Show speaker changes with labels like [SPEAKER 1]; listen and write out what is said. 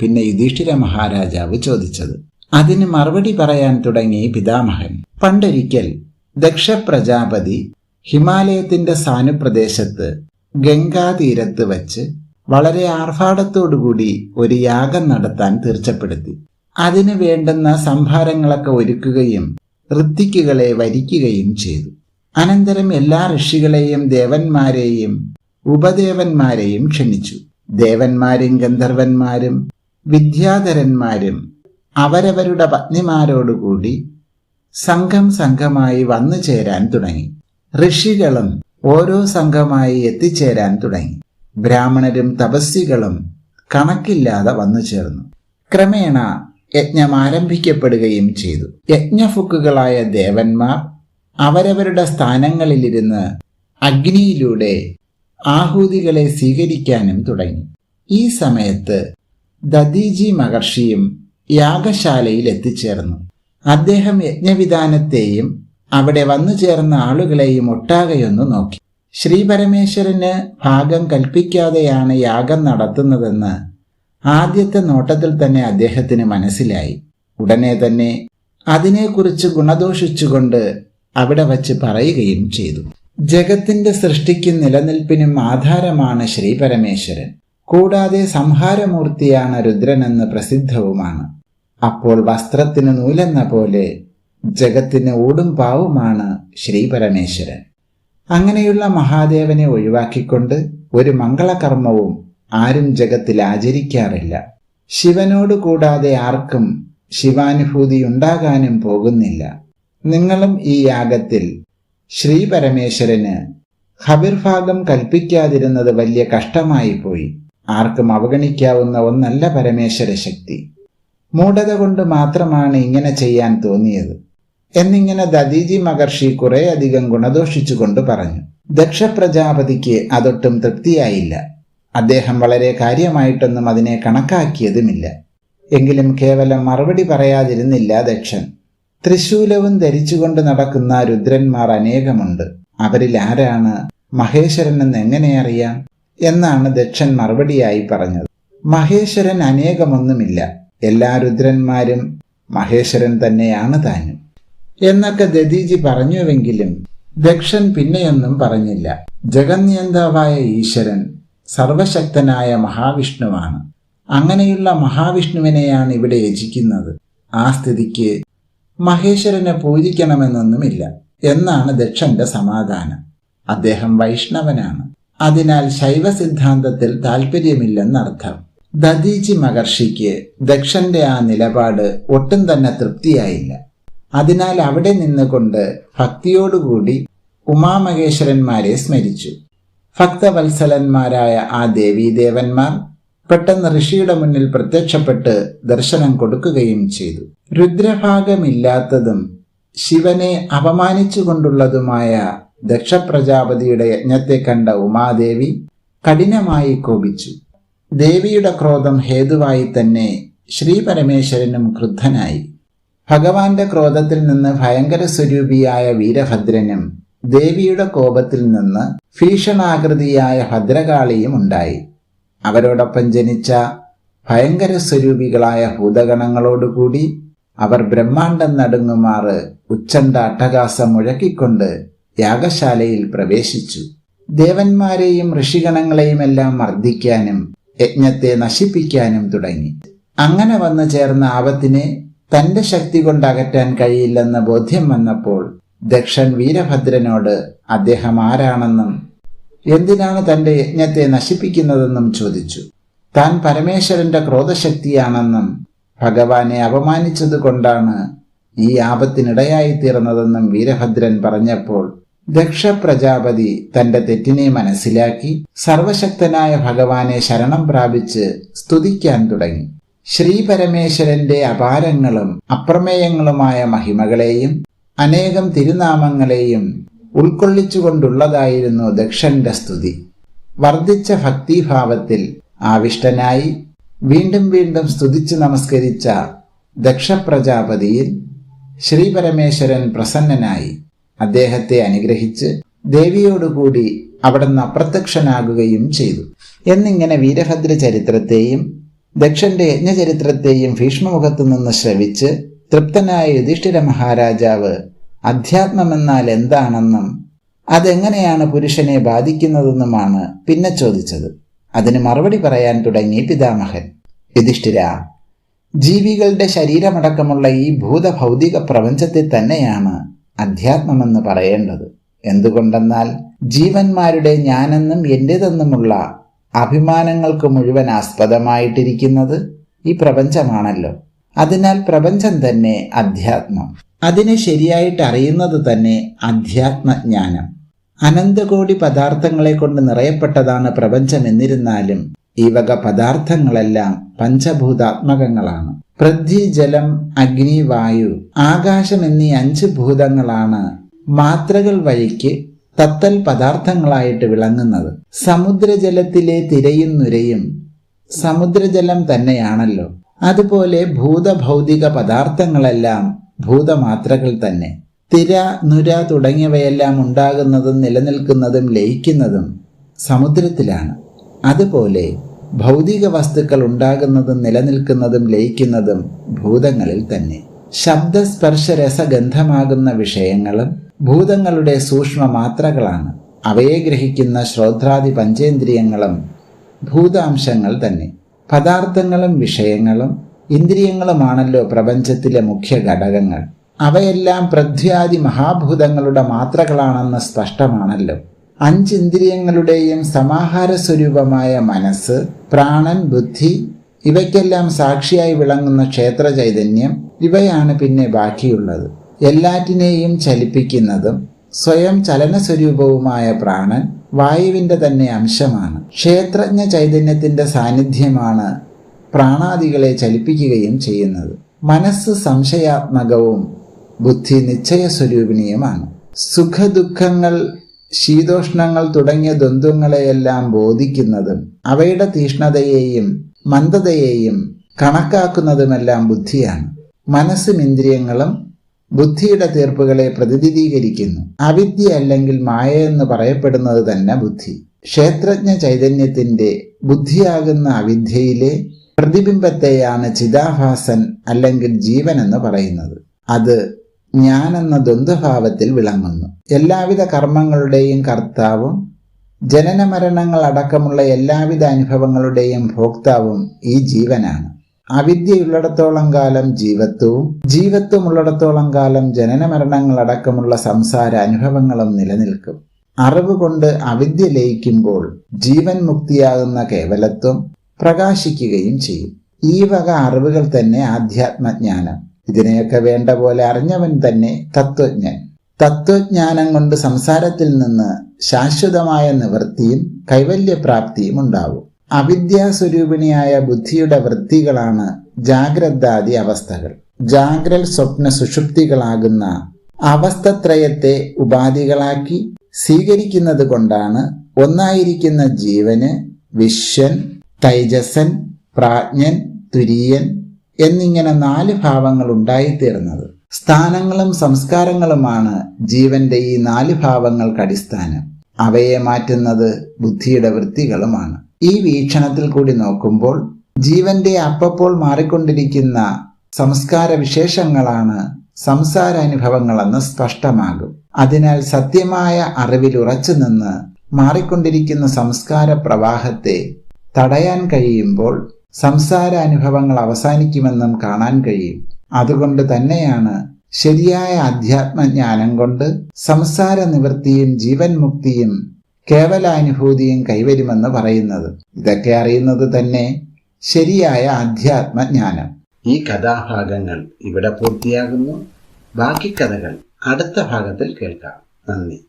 [SPEAKER 1] പിന്നെ യുധിഷ്ഠിര മഹാരാജാവ് ചോദിച്ചത്. അതിന് മറുപടി പറയാൻ തുടങ്ങി പിതാമഹൻ. പണ്ടൊരിക്കൽ ദക്ഷ പ്രജാപതി ഹിമാലയത്തിന്റെ സാനുപ്രദേശത്ത് ഗംഗാതീരത്ത് വച്ച് വളരെ ആർഭാടത്തോടുകൂടി ഒരു യാഗം നടത്താൻ തീർച്ചപ്പെടുത്തി. അതിനു വേണ്ടുന്ന സംഭാരങ്ങളൊക്കെ ഒരുക്കുകയും ഋത്തിക്കുകളെ വരിക്കുകയും ചെയ്തു. അനന്തരം എല്ലാ ഋഷികളെയും ദേവന്മാരെയും ഉപദേവന്മാരെയും ക്ഷണിച്ചു. ദേവന്മാരും ഗന്ധർവന്മാരും വിദ്യാധരന്മാരും അവരവരുടെ പത്നിമാരോടുകൂടി സംഘം സംഘമായി വന്നു ചേരാൻ തുടങ്ങി. ഋഷികളും ഓരോ സംഘമായി എത്തിച്ചേരാൻ തുടങ്ങി. ബ്രാഹ്മണരും തപസ്സികളും കണക്കില്ലാതെ വന്നു ചേർന്നു. ക്രമേണ യജ്ഞം ആരംഭിക്കപ്പെടുകയും ചെയ്തു. യജ്ഞഫുക്കുകളായ ദേവന്മാർ അവരവരുടെ സ്ഥാനങ്ങളിലിരുന്ന് അഗ്നിയിലൂടെ ആഹൂതികളെ സ്വീകരിക്കാനും തുടങ്ങി. ഈ സമയത്ത് ദദീജി മഹർഷിയും യാഗശാലയിൽ എത്തിച്ചേർന്നു. അദ്ദേഹം യജ്ഞവിധാനത്തെയും അവിടെ വന്നു ചേർന്ന ആളുകളെയും ഒട്ടാകെയൊന്നു നോക്കി. ശ്രീ പരമേശ്വരന് ഭാഗം കൽപ്പിക്കാതെയാണ് യാഗം നടത്തുന്നതെന്ന് ആദ്യത്തെ നോട്ടത്തിൽ തന്നെ അദ്ദേഹത്തിന് മനസ്സിലായി. ഉടനെ തന്നെ അതിനെക്കുറിച്ച് ഗുണദോഷിച്ചുകൊണ്ട് അവിടെ വച്ച് പറയുകയും ചെയ്തു. ജഗത്തിന്റെ സൃഷ്ടിക്കും നിലനിൽപ്പിനും ആധാരമാണ് ശ്രീ പരമേശ്വരൻ കൂടാതെ സംഹാരമൂർത്തിയാണ് രുദ്രനെന്ന് പ്രസിദ്ധവുമാണ്. അപ്പോൾ വസ്ത്രത്തിന് നൂലെന്ന പോലെ ജഗത്തിന് ഓടും പാവുമാണ് ശ്രീ പരമേശ്വരൻ. അങ്ങനെയുള്ള മഹാദേവനെ ഒഴിവാക്കിക്കൊണ്ട് ഒരു മംഗളകർമ്മവും ആരും ജഗത്തിൽ ആചരിക്കാറില്ല. ശിവനോട് കൂടാതെ ആർക്കും ശിവാനുഭൂതി ഉണ്ടാകാനും പോകുന്നില്ല. നിങ്ങളും ഈ യാഗത്തിൽ ശ്രീ പരമേശ്വരന് ഹബിർഭാഗം കൽപ്പിക്കാതിരുന്നത് വലിയ കഷ്ടമായി പോയി. ആർക്കും അവഗണിക്കാവുന്ന ഒന്നല്ല പരമേശ്വര ശക്തി. മൂഢത കൊണ്ട് മാത്രമാണ് ഇങ്ങനെ ചെയ്യാൻ തോന്നിയത്. എന്നിങ്ങനെ ദദീജി മഹർഷി കുറേയധികം ഗുണദോഷിച്ചുകൊണ്ട് പറഞ്ഞു ദക്ഷ പ്രജാപതിക്ക് അതൊട്ടും തൃപ്തിയായില്ല. അദ്ദേഹം വളരെ കാര്യമായിട്ടൊന്നും അതിനെ കണക്കാക്കിയതുമില്ല. എങ്കിലും കേവലം മറുപടി പറയാതിരുന്നില്ല ദക്ഷൻ. ത്രിശൂലവും ധരിച്ചുകൊണ്ട് നടക്കുന്ന രുദ്രന്മാർ അനേകമുണ്ട്. അവരിൽ ആരാണ് മഹേശ്വരൻ എന്ന് എങ്ങനെ അറിയാം? എന്നാണ് ദക്ഷൻ മറുപടിയായി പറഞ്ഞത്. മഹേശ്വരൻ അനേകമൊന്നുമില്ല. എല്ലാ രുദ്രന്മാരും മഹേശ്വരൻ തന്നെയാണ് താനും. എന്നൊക്കെ ദതീജി പറഞ്ഞുവെങ്കിലും ദക്ഷൻ പിന്നെയൊന്നും പറഞ്ഞില്ല. ജഗന്യന്താവായ ഈശ്വരൻ സർവശക്തനായ മഹാവിഷ്ണുവാണ്. അങ്ങനെയുള്ള മഹാവിഷ്ണുവിനെയാണ് ഇവിടെ യജിക്കുന്നത്. ആ സ്ഥിതിക്ക് മഹേശ്വരനെ പൂജിക്കണമെന്നൊന്നുമില്ല. എന്നാണ് ദക്ഷന്റെ സമാധാനം. അദ്ദേഹം വൈഷ്ണവനാണ്. അതിനാൽ ശൈവ സിദ്ധാന്തത്തിൽ താല്പര്യമില്ലെന്നർത്ഥം ദദീജി മഹർഷിക്ക് ദക്ഷന്റെ ആ നിലപാട് ഒട്ടും തന്നെ തൃപ്തിയായില്ല. അതിനാൽ അവിടെ നിന്നുകൊണ്ട് ഭക്തിയോടുകൂടി ഉമാമഹേശ്വരന്മാരെ സ്മരിച്ചു. ഭക്തവത്സലന്മാരായ ആ ദേവീദേവന്മാർ പെട്ടെന്ന് ഋഷിയുടെ മുന്നിൽ പ്രത്യക്ഷപ്പെട്ട് ദർശനം കൊടുക്കുകയും ചെയ്തു. രുദ്രഭാഗമില്ലാത്തതും ശിവനെ അപമാനിച്ചുകൊണ്ടുള്ളതുമായ ദക്ഷപ്രജാപതിയുടെ യജ്ഞത്തെ കണ്ട ഉമാദേവി കഠിനമായി കോപിച്ചു. ദേവിയുടെ ക്രോധം ഹേതുവായി തന്നെ ശ്രീ പരമേശ്വരനും ക്രുദ്ധനായി. ഭഗവാന്റെ ക്രോധത്തിൽ നിന്ന് ഭയങ്കര സ്വരൂപിയായ വീരഭദ്രനും ദേവിയുടെ കോപത്തിൽ നിന്ന് ഭീഷണാകൃതിയായ ഭദ്രകാളിയും ഉണ്ടായി. അവരോടൊപ്പം ജനിച്ച ഭയങ്കര സ്വരൂപികളായ ഭൂതഗണങ്ങളോടുകൂടി അവർ ബ്രഹ്മാണ്ടം നടുങ്ങുമാറ് ഉച്ചണ്ട അട്ടകാസം മുഴക്കിക്കൊണ്ട് യാഗശാലയിൽ പ്രവേശിച്ചു. ദേവന്മാരെയും ഋഷിഗണങ്ങളെയുമെല്ലാം മർദ്ദിക്കാനും യജ്ഞത്തെ നശിപ്പിക്കാനും തുടങ്ങി. അങ്ങനെ വന്നു ചേർന്ന ആപത്തിനെ തന്റെ ശക്തി കൊണ്ട് അകറ്റാൻ കഴിയില്ലെന്ന ബോധ്യം വന്നപ്പോൾ ദക്ഷൻ വീരഭദ്രനോട് അദ്ദേഹം ആരാണെന്നും എന്തിനാണ് തന്റെ യജ്ഞത്തെ നശിപ്പിക്കുന്നതെന്നും ചോദിച്ചു. താൻ പരമേശ്വരന്റെ ക്രോധശക്തിയാണെന്നും ഭഗവാനെ അപമാനിച്ചതുകൊണ്ടാണ് ഈ ആപത്തിനിടയായി തീർന്നതെന്നും വീരഭദ്രൻ പറഞ്ഞപ്പോൾ ദക്ഷ പ്രജാപതി തന്റെ തെറ്റിനെ മനസ്സിലാക്കി സർവശക്തനായ ഭഗവാനെ ശരണം പ്രാപിച്ച് സ്തുതിക്കാൻ തുടങ്ങി. ശ്രീ പരമേശ്വരന്റെ അപാരങ്ങളും അപ്രമേയങ്ങളുമായ മഹിമകളെയും അനേകം തിരുനാമങ്ങളെയും ഉൾക്കൊള്ളിച്ചുകൊണ്ടുള്ളതായിരുന്നു ദക്ഷന്റെ സ്തുതി. വർദ്ധിച്ച ഭക്തിഭാവത്തിൽ ആവിഷ്ടനായി വീണ്ടും വീണ്ടും സ്തുതിച്ച് നമസ്കരിച്ച ദക്ഷപ്രജാപതിയിൽ ശ്രീ പരമേശ്വരൻ പ്രസന്നനായി. അദ്ദേഹത്തെ അനുഗ്രഹിച്ച് ദേവിയോടുകൂടി അവിടുന്ന് അപ്രത്യക്ഷനാകുകയും ചെയ്തു. എന്നിങ്ങനെ വീരഭദ്ര ചരിത്രത്തെയും ദക്ഷന്റെ യജ്ഞചരിത്രത്തെയും ഭീഷ്മമുഖത്തു നിന്ന് ശ്രവിച്ച് തൃപ്തനായ യുധിഷ്ഠിര മഹാരാജാവ് അധ്യാത്മമെന്നാൽ എന്താണെന്നും അതെങ്ങനെയാണ് പുരുഷനെ ബാധിക്കുന്നതെന്നുമാണ് പിന്നെ ചോദിച്ചത്. അതിന് മറുപടി പറയാൻ തുടങ്ങി പിതാമഹൻ. യുധിഷ്ഠിര ജീവികളുടെ ശരീരമടക്കമുള്ള ഈ ഭൂതഭൗതിക പ്രപഞ്ചത്തെ തന്നെയാണ് അധ്യാത്മമെന്ന് പറയേണ്ടത്. എന്തുകൊണ്ടെന്നാൽ ജീവന്മാരുടെ ഞാനെന്നും എന്റെതെന്നുമുള്ള അഭിമാനങ്ങൾക്ക് മുഴുവൻ ആസ്പദമായിട്ടിരിക്കുന്നത് ഈ പ്രപഞ്ചമാണല്ലോ. അതിനാൽ പ്രപഞ്ചം തന്നെ അധ്യാത്മം. അതിനെ ശരിയായിട്ട് അറിയുന്നത് തന്നെ അധ്യാത്മജ്ഞാനം. അനന്തകോടി പദാർത്ഥങ്ങളെ കൊണ്ട് നിറയപ്പെട്ടതാണ് പ്രപഞ്ചം എന്നിരുന്നാലും ഈ വക പദാർത്ഥങ്ങളെല്ലാം പഞ്ചഭൂതാത്മകങ്ങളാണ്. പൃഥ്വി ജലം അഗ്നി വായു ആകാശം എന്നീ അഞ്ച് ഭൂതങ്ങളാണ് മാത്രകൾ വഴിക്ക് തത്തൽ പദാർത്ഥങ്ങളായിട്ട് വിളങ്ങുന്നത്. സമുദ്രജലത്തിലെ തിരയും നുരയും സമുദ്രജലം തന്നെയാണല്ലോ. അതുപോലെ ഭൂതഭൗതിക പദാർത്ഥങ്ങളെല്ലാം ഭൂതമാത്രകൾ തന്നെ. തിര നുര തുടങ്ങിയവയെല്ലാം ഉണ്ടാകുന്നതും നിലനിൽക്കുന്നതും ലയിക്കുന്നതും സമുദ്രത്തിലാണ്. അതുപോലെ ഭൗതിക വസ്തുക്കൾ ഉണ്ടാകുന്നതും നിലനിൽക്കുന്നതും ലയിക്കുന്നതും ഭൂതങ്ങളിൽ തന്നെ. ശബ്ദസ്പർശ രസഗന്ധമാകുന്ന വിഷയങ്ങളും ഭൂതങ്ങളുടെ സൂക്ഷ്മ മാത്രകളാണ് അവയെ ഗ്രഹിക്കുന്ന ശ്രോത്രാദി പഞ്ചേന്ദ്രിയങ്ങളും ഭൂതാംശങ്ങൾ തന്നെ. പദാർത്ഥങ്ങളും വിഷയങ്ങളും ഇന്ദ്രിയങ്ങളുമാണല്ലോ പ്രപഞ്ചത്തിലെ മുഖ്യ ഘടകങ്ങൾ. അവയെല്ലാം പൃഥ്വിയാദി മഹാഭൂതങ്ങളുടെ മാത്രകളാണെന്ന് സ്പഷ്ടമാണല്ലോ. അഞ്ചിന്ദ്രിയങ്ങളുടെയും സമാഹാര സ്വരൂപമായ മനസ്സ് പ്രാണൻ ബുദ്ധി ഇവയ്ക്കെല്ലാം സാക്ഷിയായി വിളങ്ങുന്ന ക്ഷേത്ര ചൈതന്യം ഇവയാണ് പിന്നെ ബാക്കിയുള്ളത്. എല്ലാറ്റിനെയും ചലിപ്പിക്കുന്നതും സ്വയം ചലന സ്വരൂപവുമായ പ്രാണൻ വായുവിന്റെ തന്നെ അംശമാണ്. ക്ഷേത്രജ്ഞ ചൈതന്യത്തിന്റെ സാന്നിധ്യമാണ് പ്രാണാദികളെ ചലിപ്പിക്കുകയും ചെയ്യുന്നത്. മനസ്സ് സംശയാത്മകവും ബുദ്ധി നിശ്ചയ സ്വരൂപിണിയുമാണ് സുഖദുഃഖങ്ങൾ ശീതോഷ്ണങ്ങൾ തുടങ്ങിയ ദ്വന്ദ്വങ്ങളെയെല്ലാം ബോധിക്കുന്നതും അവയുടെ തീഷ്ണതയെയും മന്ദതയെയും കണക്കാക്കുന്നതുമെല്ലാം ബുദ്ധിയാണ്. മനസ്സും ഇന്ദ്രിയങ്ങളും ബുദ്ധിയുടെ തീർപ്പുകളെ പ്രതിനിധീകരിക്കുന്നു. അവിദ്യ അല്ലെങ്കിൽ മായ എന്ന് പറയപ്പെടുന്നത് തന്നെ ബുദ്ധി. ക്ഷേത്രജ്ഞ ചൈതന്യത്തിന്റെ ബുദ്ധിയാകുന്ന അവിദ്യയിലെ പ്രതിബിംബത്തെയാണ് ചിതാഭാസൻ അല്ലെങ്കിൽ ജീവൻ എന്ന് പറയുന്നത്. അത് ഞാനെന്ന ദ്വന്ദ്ഭാവത്തിൽ വിളങ്ങുന്നു. എല്ലാവിധ കർമ്മങ്ങളുടെയും കർത്താവും ജനന മരണങ്ങൾ അടക്കമുള്ള എല്ലാവിധ അനുഭവങ്ങളുടെയും ഭോക്താവും ഈ ജീവനാണ്. അവിദ്യയുള്ളിടത്തോളം കാലം ജീവത്വവും ജീവത്വം ഉള്ളിടത്തോളം കാലം ജനന മരണങ്ങൾ അടക്കമുള്ള സംസാര അനുഭവങ്ങളും നിലനിൽക്കും. അറിവ് കൊണ്ട് അവിദ്യ ലയിക്കുമ്പോൾ ജീവൻ മുക്തിയാകുന്ന കേവലത്വം പ്രകാശിക്കുകയും ചെയ്യും. ഈ വക അറിവുകൾ തന്നെ ആധ്യാത്മജ്ഞാനം. ഇതിനെയൊക്കെ വേണ്ട പോലെ അറിഞ്ഞവൻ തന്നെ തത്വജ്ഞൻ. തത്വജ്ഞാനം കൊണ്ട് സംസാരത്തിൽ നിന്ന് ശാശ്വതമായ നിവൃത്തിയും കൈവല്യപ്രാപ്തിയും ഉണ്ടാവും. അവിദ്യാസ്വരൂപിണിയായ ബുദ്ധിയുടെ വൃത്തികളാണ് ജാഗ്രതാദി അവസ്ഥകൾ. ജാഗ്രൽ സ്വപ്ന സുഷുപ്തികളാകുന്ന അവസ്ഥത്രയത്തെ ഉപാധികളാക്കി സ്വീകരിക്കുന്നത് കൊണ്ടാണ് ഒന്നായിരിക്കുന്ന ജീവന് വിശ്വൻ തൈജസൻ പ്രാജ്ഞൻ തുര്യൻ എന്നിങ്ങനെ നാല് ഭാവങ്ങൾ ഉണ്ടായിത്തീർന്നത്. സ്ഥാനങ്ങളും സംസ്കാരങ്ങളുമാണ് ജീവന്റെ ഈ നാല് ഭാവങ്ങൾക്ക് അടിസ്ഥാനം. അവയെ മാറ്റുന്നത് ബുദ്ധിയുടെ വൃത്തികളുമാണ്. ഈ വീക്ഷണത്തിൽ കൂടി നോക്കുമ്പോൾ ജീവന്റെ അപ്പപ്പോൾ മാറിക്കൊണ്ടിരിക്കുന്ന സംസ്കാര വിശേഷങ്ങളാണ് സംസാരാനുഭവങ്ങളെന്ന് സ്പഷ്ടമാകും. അതിനാൽ സത്യമായ അറിവിൽ ഉറച്ചു നിന്ന് മാറിക്കൊണ്ടിരിക്കുന്ന സംസ്കാര പ്രവാഹത്തെ തടയാൻ കഴിയുമ്പോൾ സംസാരാനുഭവങ്ങൾ അവസാനിക്കുമെന്നും കാണാൻ കഴിയും. അതുകൊണ്ട് തന്നെയാണ് ശരിയായ അധ്യാത്മജ്ഞാനം കൊണ്ട് സംസാര നിവൃത്തിയും ജീവൻ മുക്തിയും കേവലാനുഭൂതിയും കൈവരുമെന്ന് പറയുന്നത്. ഇതൊക്കെ അറിയുന്നത് തന്നെ ശരിയായ അധ്യാത്മജ്ഞാനം. ഈ കഥാഭാഗങ്ങൾ ഇവിടെ പൂർത്തിയാകുന്നു. ബാക്കി കഥകൾ അടുത്ത ഭാഗത്തിൽ കേൾക്കാം. നന്ദി.